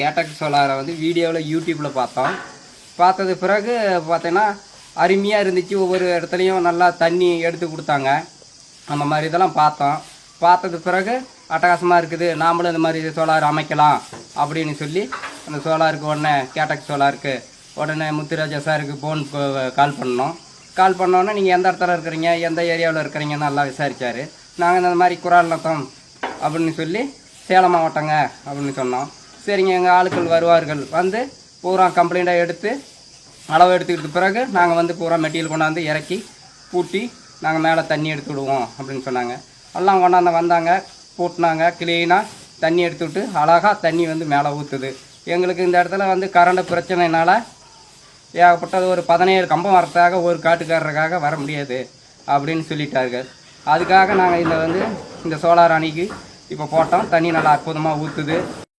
கேட்டக் சோலாரை வந்து வீடியோவில் யூடியூப்பில் பார்த்தோம். பார்த்தது பிறகு பார்த்தீங்கன்னா அருமையாக இருந்துச்சு. ஒவ்வொரு இடத்துலையும் நல்லா தண்ணி எடுத்து கொடுத்தாங்க. அந்த மாதிரி இதெல்லாம் பார்த்தோம். பார்த்தது பிறகு அட்டகாசமாக இருக்குது. நாமளும் இந்த மாதிரி சோலார் அமைக்கலாம் அப்படின்னு சொல்லி அந்த சோலாருக்கு உடனே கேட்டக் சோலாருக்கு உடனே முத்துராஜா சாருக்கு ஃபோன் கால் பண்ணோம். கால் பண்ணோன்னே நீங்கள் எந்த இடத்துல இருக்கிறீங்க? எந்த ஏரியாவில் இருக்கிறீங்கன்னு நல்லா விசாரித்தார் நாங்கள் இந்த மாதிரி குரால் நத்தம் அப்படின்னு சொல்லி சேலம் மாவட்டங்க அப்படின்னு சொன்னோம். சரிங்க எங்கள் ஆளுக்கள் வருவார்கள். வந்து பூரா கம்ப்ளைண்ட்டாக எடுத்து அளவு எடுத்துக்கிட்ட பிறகு நாங்கள் வந்து பூரா மெட்டீரியல் கொண்டாந்து இறக்கி பூட்டி நாங்கள் மேலே தண்ணி எடுத்து விடுவோம் அப்படின்னு சொன்னாங்க. எல்லாம் கொண்டாந்து வந்தாங்க பூட்டினாங்க க்ளீனாக தண்ணி எடுத்து விட்டு அழகாக தண்ணி வந்து மேலே ஊற்றுது எங்களுக்கு இந்த இடத்துல வந்து கரண்ட் பிரச்சனைனால ஏகப்பட்டது ஒரு பதினேழு கம்பம் வரத்துக்காக ஒரு காட்டுக்காரருக்காக வர முடியாது அப்படின்னு சொல்லிட்டார்கள். அதுக்காக நாங்கள் இந்த வந்து இந்த சோலார் அணிக்கு இப்போ போட்டோம். தண்ணி நல்லா அற்புதமாக ஊற்றுது